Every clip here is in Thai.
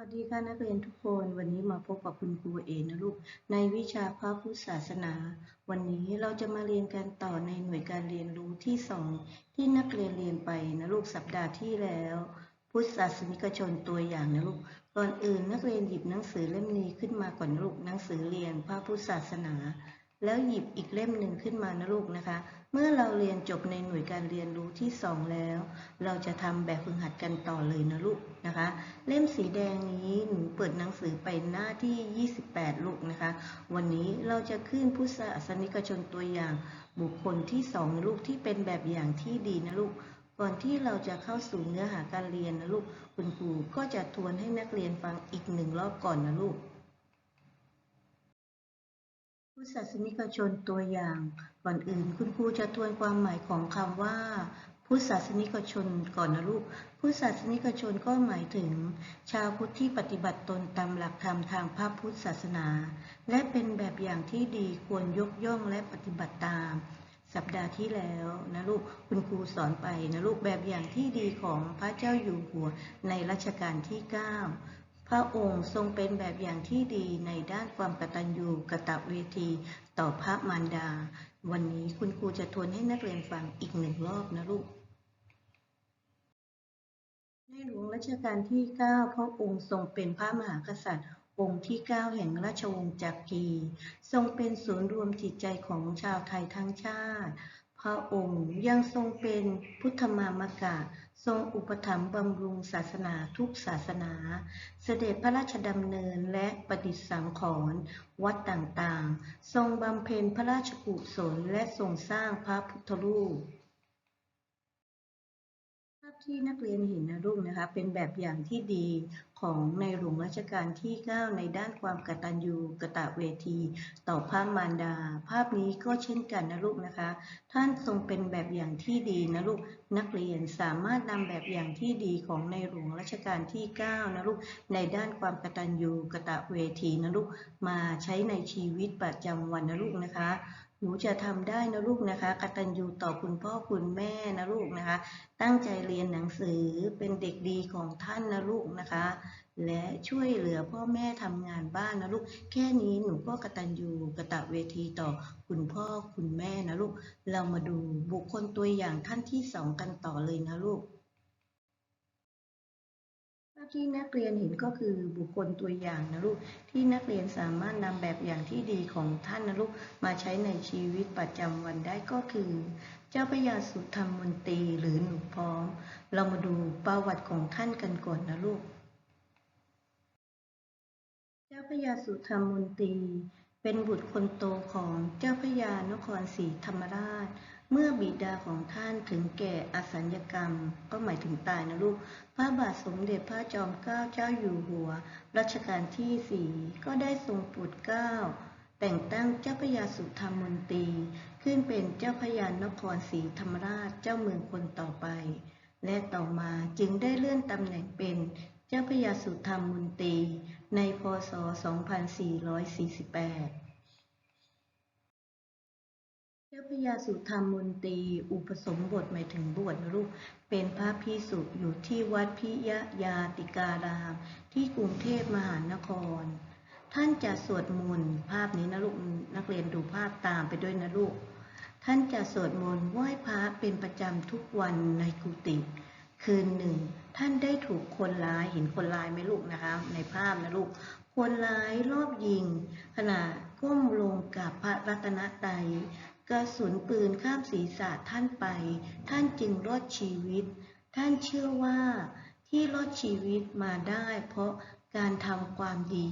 วัสดีค่ะนักเรียนทุกคนวันนี้มาพบกับคุณครูเอนะลูกในวิชาพระพุทธศาสนา วันนี้เราจะมาเรียนกันต่อในหน่วยการเรียนรู้ที่สองที่นักเรียนเรียนไปนะลูกสัปดาห์ที่แล้ว พุทธศาสนิกชนตัวอย่างนะลูกก่อนอื่นนักเรียนหยิบหนังสือเล่มนี้ขึ้นมาก่อนนะลูกหนังสือเรียนพระพุทธศาสนา แล้วหยิบอีกเล่มหนึ่งขึ้นมานะลูกนะคะ เมื่อเราเรียนจบในหน่วยการเรียนรู้ที่สองแล้ว เราจะทำแบบฝึกหัดกันต่อเลยนะลูกนะคะ เล่มสีแดงนี้หนูเปิดหนังสือไปหน้าที่ 28 ลูกนะคะ วันนี้เราจะขึ้นผู้ศาสนิกชนตัวอย่างบุคคลที่สองลูกที่เป็นแบบอย่างที่ดีนะลูกก่อนที่เราจะเข้าสู่เนื้อหาการเรียนนะลูก คุณครูก็จะทวนให้นักเรียนฟังอีกหนึ่งรอบก่อนนะลูก ผู้ศาสนิกชนตัวอย่าง ก่อนอื่นคุณครูจะทวนความหมายของคำว่าผู้ศาสนิกชนก่อนนะลูกผู้ศาสนิกชนก็หมายถึง ชาวพุทธที่ปฏิบัติตนตามหลักธรรมทางพระพุทธศาสนา และเป็นแบบอย่างที่ดีควรยกย่องและปฏิบัติตาม สัปดาห์ที่แล้วนะลูกคุณครูสอนไปนะลูกแบบอย่างที่ดีของพระเจ้าอยู่หัวในรัชกาลที่ 9 พระองค์ทรงเป็นแบบอย่างที่ดีในด้านความกตัญญูกตเวทีต่อพระมารดา วันนี้คุณครูจะทวนให้นักเรียนฟังอีกหนึ่งรอบนะลูก ในหลวงรัชกาลที่ 9 พระองค์ทรงเป็นพระมหากษัตริย์ องค์ที่ 9 แห่งราชวงศ์จักรีทรงเป็นศูนย์รวมจิตใจของชาวไทยทั้งชาติ พระองค์ยังทรงเป็นพุทธมามกะ ทรงอุปถัมภ์บำรุงศาสนาทุกศาสนา เสด็จพระราชดำเนินและประดิษฐ์สังขรณ์วัดต่างๆ ทรงบำเพ็ญพระราชกุศลและทรงสร้างพระพุทธรูปภาพที่นักเรียนเห็นนะลูกนะคะเป็นแบบอย่างที่ดี ของในหลวงรัชกาลที่ 9 ในด้านความกตัญญูกตะเวที ต่อพระมารดา ภาพนี้ก็เช่นกันนะลูกนะคะ ท่านทรงเป็นแบบอย่างที่ดีนะลูกนักเรียนสามารถนำแบบอย่างที่ดีของในหลวงรัชกาลที่ 9 นะลูกในด้านความกตัญญูกตะเวทีนะลูกมาใช้ในชีวิตประจำวันนะลูกนะคะ หนูจะทำได้นะลูกนะคะกตัญญูต่อคุณพ่อคุณแม่นะลูกนะคะ ตั้งใจเรียนหนังสือเป็นเด็กดีของท่านนะลูกนะคะ และช่วยเหลือพ่อแม่ทำงานบ้านนะลูก แค่นี้หนูก็กตัญญูกตะเวทีต่อคุณพ่อคุณแม่นะลูก เรามาดูบุคคลตัวอย่างท่านที่สองกันต่อเลยนะลูก ที่นักเรียนเห็นก็คือบุคคลตัวอย่างนะลูกที่นักเรียนสามารถนำแบบอย่างที่ดีของท่านนะลูกมาใช้ในชีวิตประจำวันได้ก็คือ เจ้าพระยาสุธรรมมนตรีหรือหนูพร้อม เรามาดูประวัติของท่านกันก่อนนะลูก เจ้าพระยาสุธรรมมนตรีเป็นบุตรคนโตของเจ้าพระยานครศรีธรรมราช เมื่อบิดาของท่านถึงแก่อสัญญกรรม ก็หมายถึงตายนะลูก พระบาทสมเด็จพระจอมเกล้าเจ้าอยู่หัว รัชกาลที่สี่ก็ได้ทรงโปรดเกล้า แต่งตั้งเจ้าพระยาสุธรรมมนตรี ขึ้นเป็นเจ้าพระยานครศรีธรรมราชเจ้าเมืองคนต่อไป และต่อมาจึงได้เลื่อนตำแหน่งเป็นเจ้าพระยาสุธรรมมนตรีในพศ 2448 จ้าพระยาสุธรรมมนตรีอุปสมบทหมายถึงบวชนะลูกเป็นพระพิสุอยู่ที่วัดพิยยาติการาม ที่กรุงเทพมหานคร ท่านจะสวดมนต์ภาพนี้นะลูกนักเรียนดูภาพตามไปด้วยนะลูก ท่านจะสวดมนต์ไหว้พระเป็นประจำทุกวันในกุฏิคืนหนึ่ง ท่านได้ถูกคนร้ายเห็นคนร้ายไหมลูกนะคะ ในภาพนะลูกคนร้ายรอบยิง ขณะก้มลงกับพระรัตนตรัย กระสุนปืนข้ามศีรษะท่านไป ท่านจึงรอดชีวิต ท่านเชื่อว่าที่รอดชีวิตมาได้เพราะการทำความดี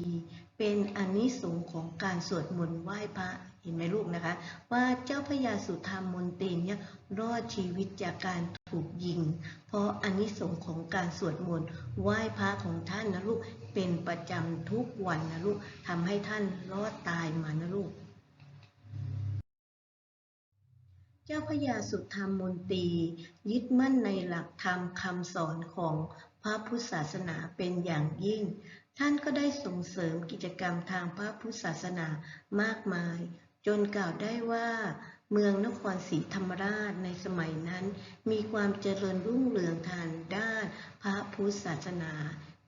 เป็นอนิสงส์ของการสวดมนต์ไหว้พระเห็นไหมลูกนะคะ ว่าเจ้าพระยาสุธรรมมนตรีเนี่ยรอดชีวิตจากการถูกยิง เพราะอนิสงส์ของการสวดมนต์ไหว้พระของท่านนะลูกเป็นประจำทุกวันนะลูกทำให้ท่านรอดตายมานะลูก เจ้าพระยาสุธรรมมนตรียึดมั่นในหลักธรรมคำสอนของพระพุทธศาสนาเป็นอย่างยิ่ง ท่านก็ได้ส่งเสริมกิจกรรมทางพระพุทธศาสนามากมาย จนกล่าวได้ว่าเมืองนครศรีธรรมราชในสมัยนั้น มีความเจริญรุ่งเรืองทางด้านพระพุทธศาสนา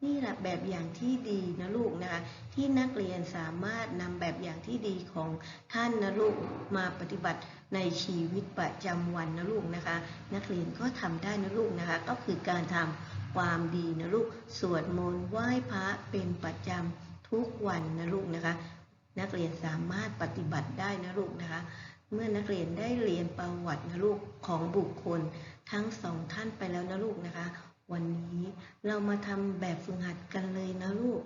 นี่แหละแบบอย่างที่ดีนะลูกนะคะที่นักเรียนสามารถนำแบบอย่างที่ดีของท่านนะลูกมาปฏิบัติ ในชีวิตประจำวันนะลูกนะคะ นักเรียนก็ทำได้นะลูกนะคะ ก็คือการทำความดีนะลูก สวดมนต์ไหว้พระเป็นประจำทุกวันนะลูกนะคะ นักเรียนสามารถปฏิบัติได้นะลูกนะคะ เมื่อนักเรียนได้เรียนประวัตินะลูกของบุคคลทั้งสองท่านไปแล้วนะลูกนะคะ วันนี้เรามาทำแบบฝึกหัดกันเลยนะลูก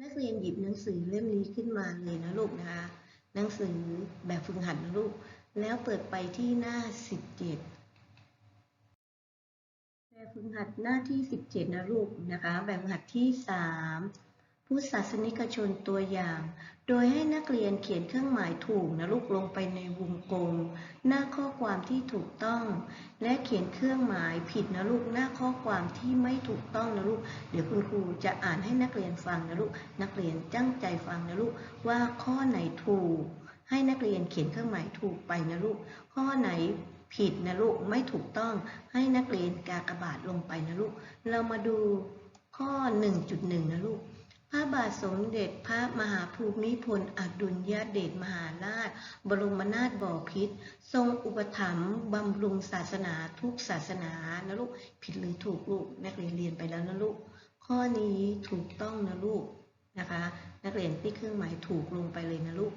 นักเรียนหยิบหนังสือเล่มนี้ขึ้นมาเลยนะลูกนะคะ หนังสือแบบฝึกหัดลูก แล้วเปิดไปที่หน้า 17 แบบฝึกหัดหน้าที่ 17 นะลูกนะคะ แบบฝึกหัดที่ 3 ผู้ศาสนิกชนตัวอย่าง โดยให้นักเรียนเขียนเครื่องหมายถูกนะลูกลงไปในวงกลม หน้าข้อความที่ถูกต้อง และเขียนเครื่องหมายผิดนะลูกหน้าข้อความที่ไม่ถูกต้องนะลูก เดี๋ยวคุณครูจะอ่านให้นักเรียนฟังนะลูก นักเรียนตั้งใจฟังนะลูกว่าข้อไหนถูก ให้นักเรียนเขียนเครื่องหมายถูกไปนะลูก ข้อไหนผิดนะลูกไม่ถูกต้องให้นักเรียนกากบาทลงไปนะลูก เรามาดูข้อ 1.1 นะลูก ระบาทสมเด็จพระมหาภูมิพลอดุลยเดชมหาราช บรมนาถบพิตรทรงอุปถัมภ์บำรุงศาสนาทุกศาสนานะลูกผิดหรือถูกลูกนักเรียนเรียนไปแล้วนะลูก ข้อนี้ถูกต้องนะลูกนะคะ นักเรียนติ๊กเครื่องหมายถูกลงไปเลยนะลูก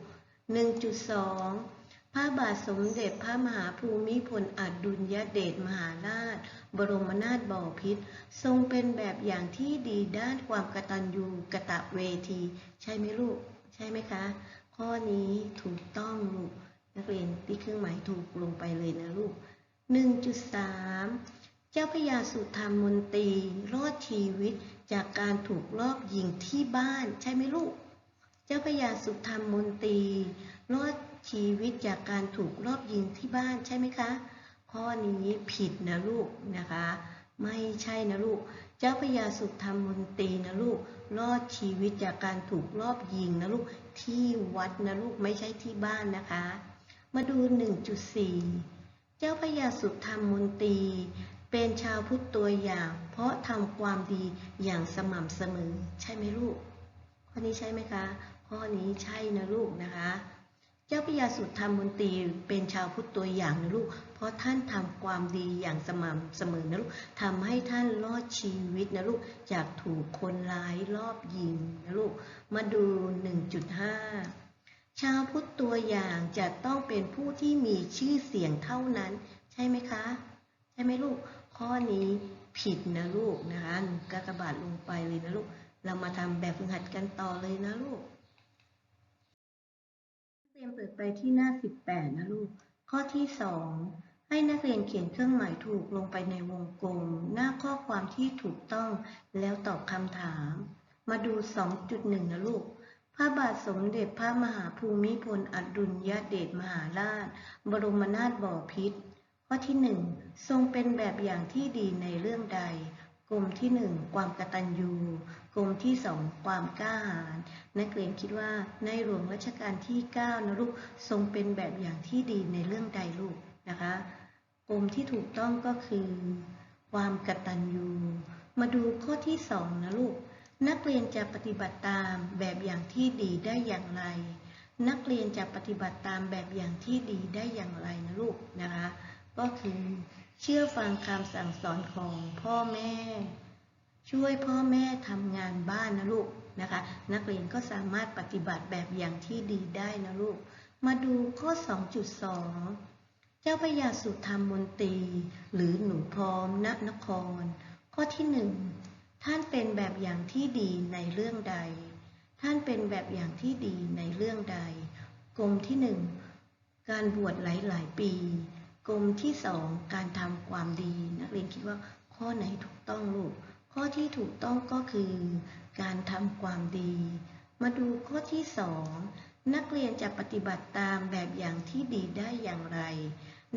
1.2 พระบาทสมเด็จพระมหาภูมิพลอดุลยเดชมหาราช บรมนาถบพิตรทรงเป็นแบบอย่างที่ดีด้านความกตัญญูกะตะเวที ใช่ไหมลูก ใช่ไหมคะ ข้อนี้ถูกต้องลูกนักเรียนติ๊กเครื่องหมายถูกลงไปเลยนะลูก 1.3 เจ้าพยาสุธรรมมนตรีรอดชีวิตจากการถูกลอบยิงที่บ้าน ใช่ไหมลูก เจ้าพยาสุธรรมมนตรีรอด ชีวิตจากการถูกลอบยิงที่บ้านใช่ไหมคะ ข้อนี้ผิดนะลูกนะคะ ไม่ใช่นะลูก เจ้าพระยาสุธรรมมนตรีนะลูก รอดชีวิตจากการถูกลอบยิงนะลูก ที่วัดนะลูกไม่ใช่ที่บ้านนะคะ มาดู 1.4 เจ้าพระยาสุธรรมมนตรีเป็นชาวพุทธตัวอย่าง เพราะทำความดีอย่างสม่ำเสมอ ใช่ไหมลูก ข้อนี้ใช่ไหมคะ ข้อนี้ใช่นะลูกนะคะ เจ้าพยาสุธรรมมนตรีเป็นชาวพุทธตัวอย่างนะลูก เพราะท่านทำความดีอย่างสม่ำเสมอนะลูกทำให้ท่านรอดชีวิตนะลูก จากถูกคนร้ายรอบยิงนะลูก มาดู 1.5 ชาวพุทธตัวอย่างจะต้องเป็นผู้ที่มีชื่อเสียงเท่านั้น ใช่ไหมคะ ใช่ไหมลูก ข้อนี้ผิดนะลูกนะคะกากบาทลงไปเลยนะลูก เรามาทำแบบฝึกหัดกันต่อเลยนะลูก รียนเปิดไปที่หน้า 18 นะลูก ข้อที่ 2 ให้นักเรียนเขียนเครื่องหมายถูกลงไปในวงกลม หน้าข้อความที่ถูกต้องแล้วตอบคำถาม มาดู 2.1 นะลูกพระบาทสมเด็จพระมหาภูมิพลอดุลยเดชมหาราช บรมนาถบพิตรข้อที่ 1 ทรงเป็นแบบอย่างที่ดีในเรื่องใดกลุ่มที่ 1 ความกตัญญู กรมที่ 2 ความกล้าหาญนักเรียนคิดว่าในหลวงรัชกาลที่9นะลูกทรงเป็นแบบอย่างที่ดีในเรื่องใดลูกนะคะกรมที่ถูกต้องก็คือ ความกตัญญูมาดูข้อที่ 2 นะลูก นักเรียนจะปฏิบัติตามแบบอย่างที่ดีได้อย่างไร นักเรียนจะปฏิบัติตามแบบอย่างที่ดีได้อย่างไรนะลูกนะคะ ก็คือเชื่อฟังคำสั่งสอนของพ่อแม่ ช่วยพ่อแม่ทำงานบ้านนะลูกนะคะ นักเรียนก็สามารถปฏิบัติแบบอย่างที่ดีได้นะลูก มาดูข้อ 2.2 เจ้าพระยาสุธรรมมนตรี หรือหนูพร้อมณนคร ข้อที่หนึ่งท่านเป็นแบบอย่างที่ดีในเรื่องใด ท่านเป็นแบบอย่างที่ดีในเรื่องใดกรมที่หนึ่งการบวชหลาย ๆ ปีกรมที่สองการทำความดี นักเรียนคิดว่าข้อไหนถูกต้องลูก ข้อที่ถูกต้องก็คือ การทำความดี มาดูข้อที่สองนักเรียนจะปฏิบัติตามแบบอย่างที่ดีได้อย่างไร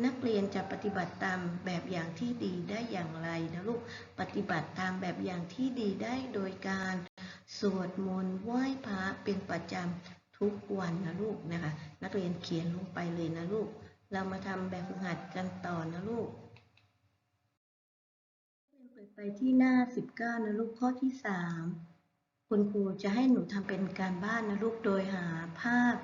นักเรียนจะปฏิบัติตามแบบอย่างที่ดีได้อย่างไรนะลูก ปฏิบัติตามแบบอย่างที่ดีได้โดยการสวดมนต์ไหว้พระเป็นประจำทุกวันนะลูกนะคะ นักเรียนเขียนลงไปเลยนะลูก เรามาทำแบบฝึกหัดกันต่อนะลูก ไปที่หน้า 19 นะลูกข้อที่ 3 คุณครูจะให้หนูทำเป็นการบ้านนะลูกโดยหาภาพ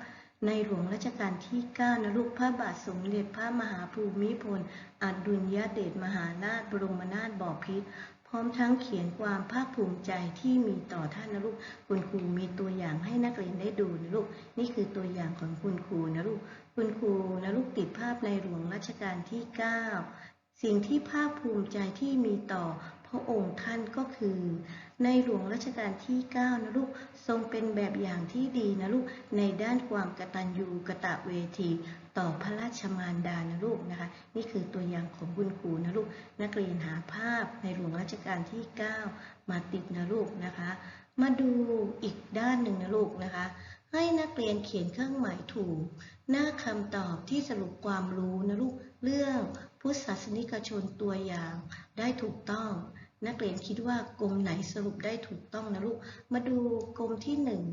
ในหลวงรัชกาลที่9นะลูกพระบาทสมเด็จพระมหาภูมิพลอดุลยเดชมหาราชบรมนาถบพิตรพร้อมทั้งเขียนความภาคภูมิใจที่มีต่อท่านนะลูกคุณครูมีตัวอย่างให้นักเรียนได้ดูนะลูกนี่คือตัวอย่างของคุณครูนะลูกคุณครูนะลูกติดภาพในหลวงรัชกาลที่ 9 สิ่งที่ภาคภูมิใจที่มีต่อ พระองค์ท่านก็คือ ในหลวงรัชกาลที่ 9 นะลูก ทรงเป็นแบบอย่างที่ดีนะลูก ในด้านความกตัญญูกะตะเวที ต่อพระราชมารดานะลูกนะคะ นี่คือตัวอย่างของคุณครูนะลูก นักเรียนหาภาพในหลวงรัชกาลที่ 9 มาติดนะลูกนะคะ มาดูอีกด้านหนึ่งนะลูกนะคะให้นักเรียนเขียนเครื่องหมายถูก หน้าคำตอบที่สรุปความรู้นะลูก เรื่องพุทธศาสนิกชนตัวอย่างได้ถูกต้อง นักเรียนคิดว่ากรมไหนสรุปได้ถูกต้องนะลูก มาดูกรมที่หนึ่ง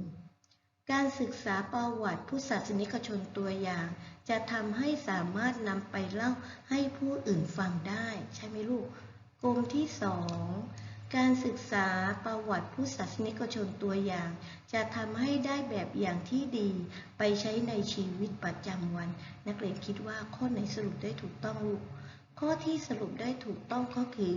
การศึกษาประวัติผู้ศาสนิกชนตัวอย่าง จะทำให้สามารถนำไปเล่าให้ผู้อื่นฟังได้ ใช่ไหมลูกกรมที่สองการศึกษาประวัติผู้ศาสนิกชนตัวอย่าง จะทำให้ได้แบบอย่างที่ดี ไปใช้ในชีวิตประจำวัน นักเรียนคิดว่าข้อไหนสรุปได้ถูกต้องลูกข้อที่สรุปได้ถูกต้องก็คือ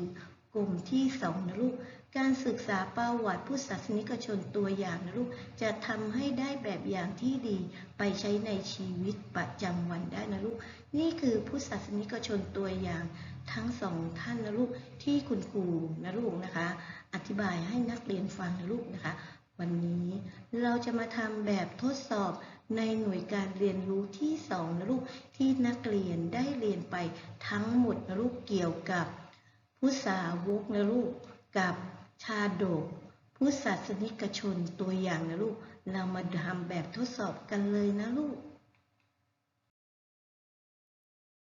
กลุ่มที่สองนะลูก การศึกษาประวัติผู้ศาสนิกชนตัวอย่างนะลูก จะทำให้ได้แบบอย่างที่ดีไปใช้ในชีวิตประจำวันได้นะลูก นี่คือผู้ศาสนิกชนตัวอย่างทั้งสองท่านนะลูกที่คุณครูนะลูกนะคะ อธิบายให้นักเรียนฟังนะลูกนะคะ วันนี้เราจะมาทำแบบทดสอบในหน่วยการเรียนรู้ที่สองนะลูกที่นักเรียนได้เรียนไปทั้งหมดนะลูกเกี่ยวกับ ผู้สาวกนะลูกกับชาดก ผู้ศาสนิกชนตัวอย่างนะลูก เรามาทำแบบทดสอบกันเลยนะลูก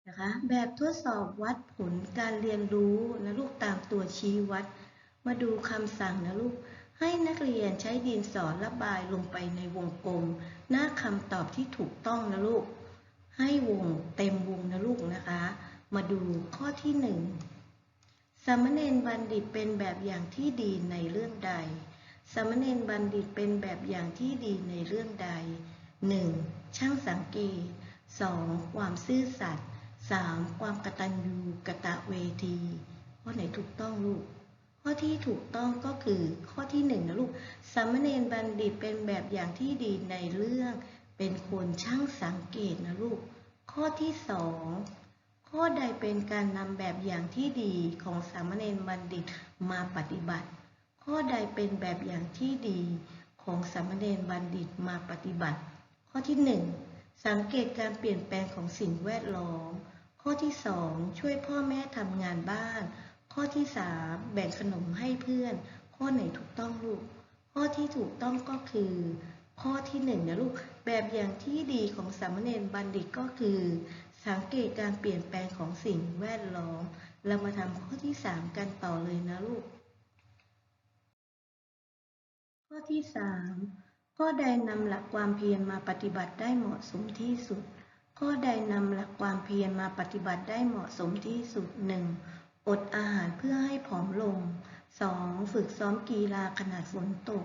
นะคะแบบทดสอบวัดผลการเรียนรู้นะลูกตามตัวชี้วัด มาดูคำสั่งนะลูก ให้นักเรียนใช้ดินสอระบายลงไปในวงกลม หน้าคำตอบที่ถูกต้องนะลูก ให้วงเต็มวงนะลูกนะคะ มาดูข้อที่หนึ่ง สามเณรบัณฑิตเป็นแบบอย่างที่ดีในเรื่องใด สามเณรบัณฑิตเป็นแบบอย่างที่ดีในเรื่องใด 1. ช่างสังเกต 2. ความซื่อสัตย์ 3. ความกตัญญูกะตะเวที ข้อไหนถูกต้องลูก ข้อที่ถูกต้องก็คือข้อที่หนึ่งนะลูก สามเณรบัณฑิตเป็นแบบอย่างที่ดีในเรื่อง เป็นคนช่างสังเกตนะลูก ข้อที่สอง ข้อใดเป็นการนำแบบอย่างที่ดีของสามเณรบัณฑิตมาปฏิบัติ ข้อใดเป็นแบบอย่างที่ดีของสามเณรบัณฑิตมาปฏิบัติ ข้อที่หนึ่งสังเกตการเปลี่ยนแปลงของสิ่งแวดล้อม ข้อที่สองช่วยพ่อแม่ทำงานบ้าน ข้อที่สามแบ่งขนมให้เพื่อน ข้อไหนถูกต้องลูก ข้อที่ถูกต้องก็คือ ข้อที่หนึ่งนะลูก แบบอย่างที่ดีของสามเณรบัณฑิตก็คือ สังเกตการเปลี่ยนแปลงของสิ่งแวดล้อม เรามาทำข้อที่สามกันต่อเลยนะลูก ข้อที่สามข้อใดนำหลักความเพียรมาปฏิบัติได้เหมาะสมที่สุด ข้อใดนำหลักความเพียรมาปฏิบัติได้เหมาะสมที่สุด 1. อดอาหารเพื่อให้ผอมลง 2. ฝึกซ้อมกีฬาขณะฝนตก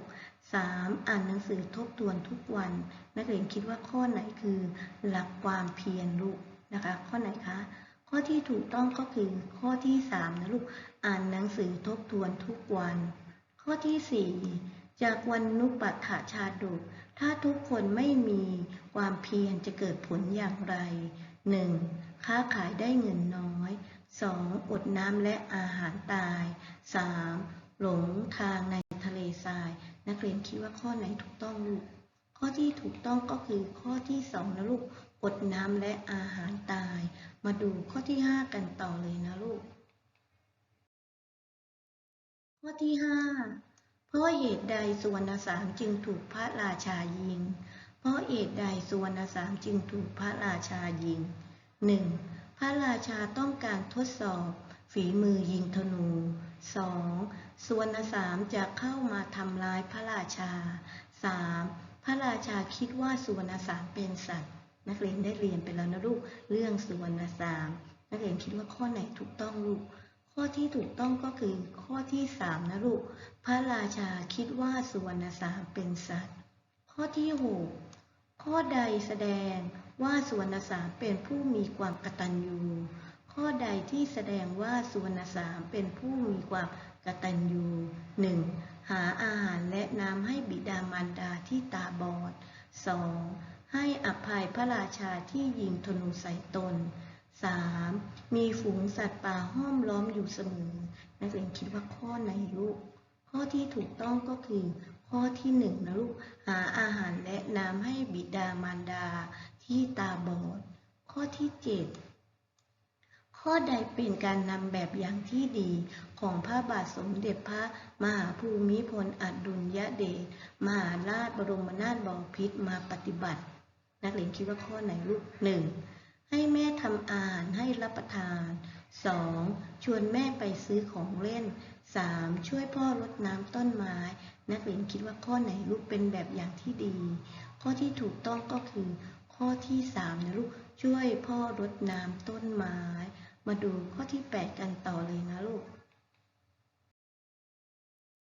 3. อ่านหนังสือทบทวนทุกวัน นักเรียนคิดว่าข้อไหนคือ หลักความเพียรลูก นะคะ ข้อไหนคะ ข้อที่ถูกต้องก็คือข้อที่ 3 นะลูก อ่านหนังสือทบทวนทุกวัน ข้อที่ 4 จากวันนุปัฏฐชาดกถ้าทุกคนไม่มีความเพียรจะเกิดผลอย่างไร 1. ค้าขายได้เงินน้อย 2. อดน้ำและอาหารตาย 3. หลงทางในทะเลทราย นักเรียนคิดว่าข้อไหนถูกต้องลูก ข้อที่ถูกต้องก็คือข้อที่สองนะลูก อดน้ำและอาหารตาย มาดูข้อที่ห้ากันต่อเลยนะลูก ข้อที่ห้าเพราะเหตุใดสุวรรณสามจึงถูกพระราชายิง เพราะเหตุใดสุวรรณสามจึงถูกพระราชายิง 1. พระราชาต้องการทดสอบ ฝีมือยิงธนู 2. สุวรรณสามจะเข้ามาทำร้ายพระราชา 3. พระราชาคิดว่าสุวรรณสามเป็นสัตว์ นักเรียนได้เรียนไปแล้วนะลูก เรื่องสุวรรณสาม นักเรียนคิดว่าข้อไหนถูกต้องลูก ข้อที่ถูกต้องก็คือข้อที่สามนะลูก พระราชาคิดว่าสุวรรณสามเป็นสัตว์ ข้อที่หกข้อใดแสดงว่าสุวรรณสามเป็นผู้มีความกตัญญูข้อใดที่แสดงว่าสุวรรณสามเป็นผู้มีความกตัญญูหนึ่งหาอาหารและน้ำให้บิดามารดาที่ตาบอดสอง ให้อภัยพระราชาที่ยิงธนูใส่ตน 3. มีฝูงสัตว์ป่าห้อมล้อมอยู่เสมอ นักเรียนคิดว่าข้อไหนลูก ข้อที่ถูกต้องก็คือ ข้อที่หนึ่งนะลูก หาอาหารและน้ำให้บิดามารดาที่ตาบอด ข้อที่เจ็ดข้อใดเป็นการนำแบบอย่างที่ดีของพระบาทสมเด็จพระมหาภูมิพลอดุลยเดชมหาราชบรมนาถบพิตรมาปฏิบัติ นักเรียนคิดว่าข้อไหนลูกหนึ่งให้แม่ทำอาหารให้รับประทาน 2. ชวนแม่ไปซื้อของเล่น 3. ช่วยพ่อรดน้ำต้นไม้ นักเรียนคิดว่าข้อไหนลูกเป็นแบบอย่างที่ดี ข้อที่ถูกต้องก็คือ ข้อที่3นะลูกช่วยพ่อรดน้ำต้นไม้ มาดูข้อที่ 8 กันต่อเลยนะลูก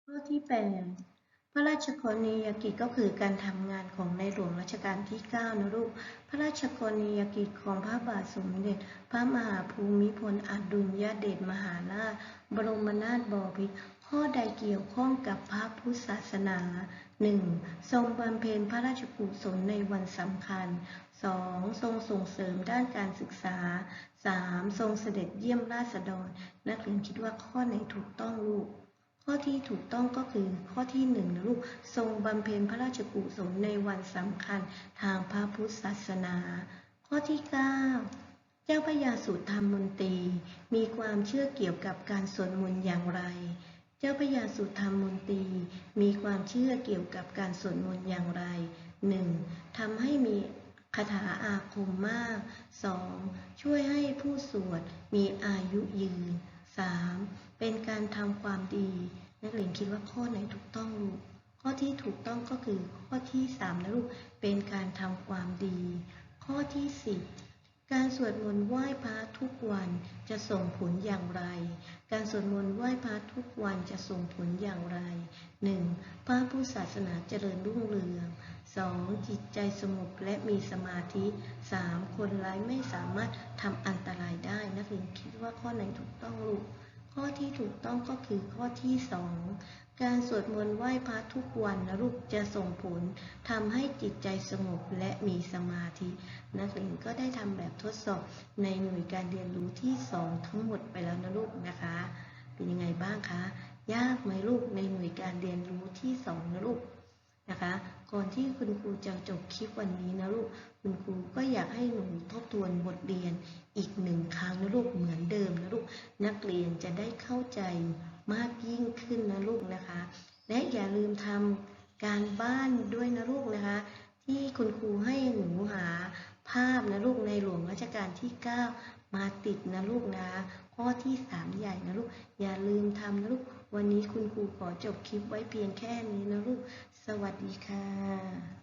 ข้อที่ 8 พระราชกรณียกิจก็คือการทำงานของในหลวงรัชกาลที่ 9 นะลูก พระราชกรณียกิจของพระบาทสมเด็จ พระมหาภูมิพลอดุลยเดชมหาราช บรมนาถบพิตรข้อใดเกี่ยวข้องกับพระพุทธศาสนา 1. ทรงบำเพ็ญพระราชกุศลในวันสำคัญ 2. ทรงส่งเสริมด้านการศึกษา 3. ทรงเสด็จเยี่ยมราษฎร นักเรียนคิดว่าข้อไหนถูกต้องลูก ข้อที่ถูกต้องก็คือข้อที่หนึ่งนะลูก ทรงบำเพ็ญพระราชกุศลในวันสำคัญทางพระพุทธศาสนา ข้อที่ 9 เจ้าพระยาสุธรรมมนตรีมีความเชื่อเกี่ยวกับการสวดมนต์อย่างไร เจ้าพระยาสุธรรมมนตรีมีความเชื่อเกี่ยวกับการสวดมนต์อย่างไร 1. ทำให้มีคาถาอาคมมาก 2. ช่วยให้ผู้สวดมีอายุยืน 3. เป็นการทำความดี นักเรียนคิดว่าข้อไหนถูกต้องลูกข้อที่ถูกต้องก็คือข้อที่3นะลูกเป็นการทำความดี ข้อที่ 10 การสวดมนต์ไหว้พระทุกวันจะส่งผลอย่างไร การสวดมนต์ไหว้พระทุกวันจะส่งผลอย่างไร 1. พระพุทธศาสนาเจริญรุ่งเรือง 2. จิตใจสงบและมีสมาธิ 3. คนร้ายไม่สามารถทำอันตรายได้ นักเรียนคิดว่าข้อไหนถูกต้องลูก ข้อที่ถูกต้องก็คือข้อที่2การสวดมนต์ไหว้พระทุกวันนะลูกจะส่งผลทำให้จิตใจสงบและมีสมาธิ นักเรียนก็ได้ทำแบบทดสอบในหน่วยการเรียนรู้ที่2ทั้งหมดไปแล้วนะลูกนะคะ เป็นยังไงบ้างคะ ยากไหมลูกในหน่วยการเรียนรู้ที่2นะลูก นะคะ ก่อนที่คุณครูจะจบคลิปวันนี้นะลูก คุณครูก็อยากให้หนูทบทวนบทเรียนอีกหนึ่งครั้งนะลูกเหมือนเดิมนะลูก นักเรียนจะได้เข้าใจมากยิ่งขึ้นนะลูกนะคะ และอย่าลืมทำการบ้านด้วยนะลูกนะคะ ที่คุณครูให้หนูหาภาพนะลูกในหลวงรัชกาลที่ 9 มาติดนะลูกนะ ข้อที่ 3 ใหญ่นะลูก อย่าลืมทำนะลูก วันนี้คุณครูขอจบคลิปไว้เพียงแค่นี้นะลูก สวัสดีค่ะ